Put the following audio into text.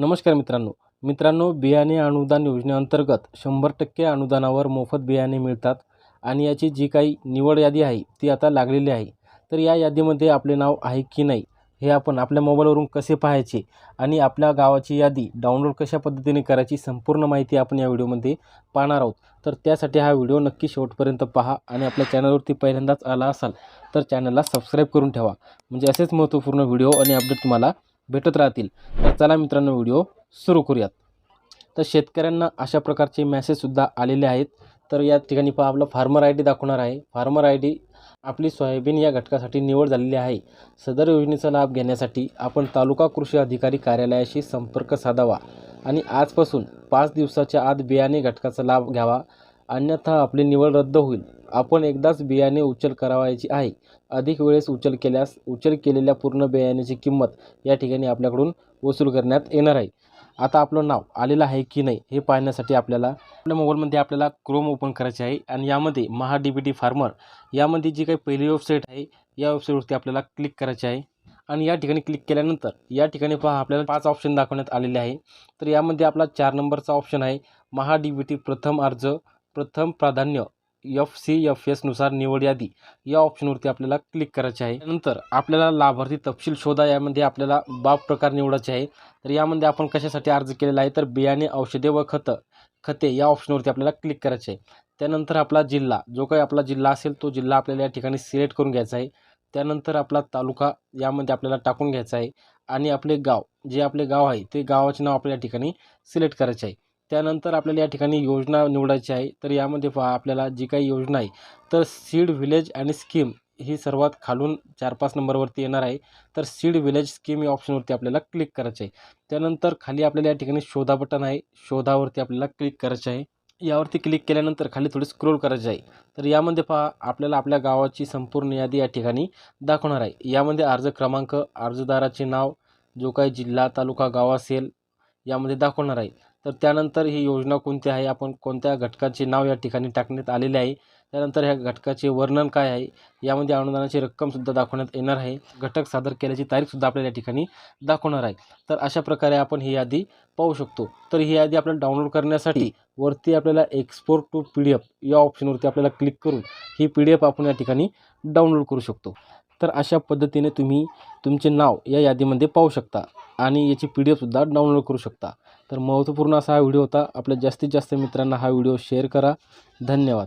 नमस्कार मित्रांनो. मित्रांनो बियाणे अनुदान योजनेअंतर्गत शंभर टक्के अनुदानावर मोफत बियाणे मिळतात आणि याची जी काही निवड यादी आहे ती आता लागलेली आहे. तर या यादीमध्ये आपले नाव आहे की नाही हे आपण आपल्या मोबाईलवरून कसे पाहायचे आणि आपल्या गावाची यादी डाउनलोड कशा पद्धतीने करायची संपूर्ण माहिती आपण या व्हिडिओमध्ये पाहणार आहोत. तर त्यासाठी हा व्हिडिओ नक्की शेवटपर्यंत पहा आणि आपल्या चॅनलवरती पहिल्यांदाच आला असाल तर चॅनलला सबस्क्राईब करून ठेवा. म्हणजे असेच महत्त्वपूर्ण व्हिडिओ आणि अपडेट तुम्हाला भेटत राहतील. तर चला मित्रांनो व्हिडिओ सुरू करूयात. तर शेतकऱ्यांना अशा प्रकारचे मॅसेजसुद्धा आलेले आहेत. तर या ठिकाणी पहा आपलं फार्मर आय डी दाखवणार आहे. फार्मर आय डी आपली सोयाबीन या घटकासाठी निवड झालेली आहे. सदर योजनेचा लाभ घेण्यासाठी आपण तालुका कृषी अधिकारी कार्यालयाशी संपर्क साधावा आणि आजपासून पाच दिवसाच्या आत बियाणे घटकाचा लाभ घ्यावा. अन्यथा आपली निवड रद्द होईल. आपण एकदाच बियाणे उचल करावायची आहे. अधिक वेळेस उचल केल्यास उचल केलेल्या पूर्ण बियाण्याची किंमत या ठिकाणी आपल्याकडून वसूल करण्यात येणार आहे. आता आपलं नाव आलेलं आहे की नाही हे पाहण्यासाठी आपल्याला आपल्या मोबाईलमध्ये आपल्याला क्रोम ओपन करायचे आहे आणि यामध्ये Maha D B T farmer यामध्ये जी काही पहिली वेबसाईट आहे या वेबसाईटवरती आपल्याला क्लिक करायचे आहे. आणि या ठिकाणी क्लिक केल्यानंतर या ठिकाणी पहा आपल्याला पाच ऑप्शन दाखवण्यात आलेले आहे. तर यामध्ये आपला चार नंबरचा ऑप्शन आहे महा डी बी टी प्रथम अर्ज प्रथम प्राधान्य एफ सी एफ एसनुसार निवड यादी या ऑप्शनवरती आपल्याला क्लिक करायचे आहे. नंतर आपल्याला लाभार्थी तपशील शोधा यामध्ये आपल्याला बाब प्रकार निवडायचे आहे. तर यामध्ये आपण कशासाठी अर्ज केलेला आहे? तर बियाणे औषधे व खतं. खते या ऑप्शनवरती आपल्याला क्लिक करायचे आहे. त्यानंतर आपला जिल्हा जो काही आपला जिल्हा असेल तो जिल्हा आपल्याला या ठिकाणी सिलेक्ट करून घ्यायचा आहे. त्यानंतर आपला तालुका यामध्ये आपल्याला टाकून घ्यायचा आहे. आणि आपले गाव जे आपले गाव आहे ते गावाचे नाव आपल्या या ठिकाणी सिलेक्ट करायचे आहे. त्यानंतर आपल्याला या ठिकाणी योजना निवडायची आहे. तर यामध्ये पहा आपल्याला जी काही योजना आहे तर सीड विलेज आणि स्कीम ही सर्वात खालून चार पाच नंबरवरती येणार आहे. तर सीड विलेज स्कीम या ऑप्शनवरती आपल्याला क्लिक करायचं आहे. त्यानंतर खाली आपल्याला या ठिकाणी शोधा बटन आहे. शोधावरती आपल्याला क्लिक करायचं आहे. यावरती क्लिक केल्यानंतर खाली थोडी स्क्रोल करायची आहे. तर यामध्ये पहा आपल्याला आपल्या गावाची संपूर्ण यादी या ठिकाणी दाखवणार आहे. यामध्ये अर्ज क्रमांक अर्जदाराचे नाव जो काही जिल्हा तालुका गाव असेल यामध्ये दाखवणार आहे. तर त्यानंतर ही योजना कोणती आहे? आपण कोणत्या घटकाचे नाव या ठिकाणी टाकण्यात आलेले आहे? त्यानंतर ह्या घटकाचे वर्णन काय आहे? यामध्ये अनुदानाची रक्कमसुद्धा दाखवण्यात येणार आहे. घटक सादर केल्याची तारीखसुद्धा आपल्याला या ठिकाणी दाखवणार आहे. तर अशा प्रकारे आपण ही यादी पाहू शकतो. तर ही यादी आपल्याला डाउनलोड करण्यासाठी वरती आपल्याला export to P D F या ऑप्शनवरती आपल्याला क्लिक करून ही पी डी एफ आपण या ठिकाणी डाउनलोड करू शकतो. तर अशा पद्धतीने तुम्ही तुमचे नाव या यादीमध्ये पाहू शकता. आणि याची पी डी एफसुद्धा डाउनलोड करू शकता. तर महत्त्वपूर्ण असा हा व्हिडिओ होता. आपल्या जास्तीत जास्त मित्रांना हा व्हिडिओ शेअर करा. धन्यवाद.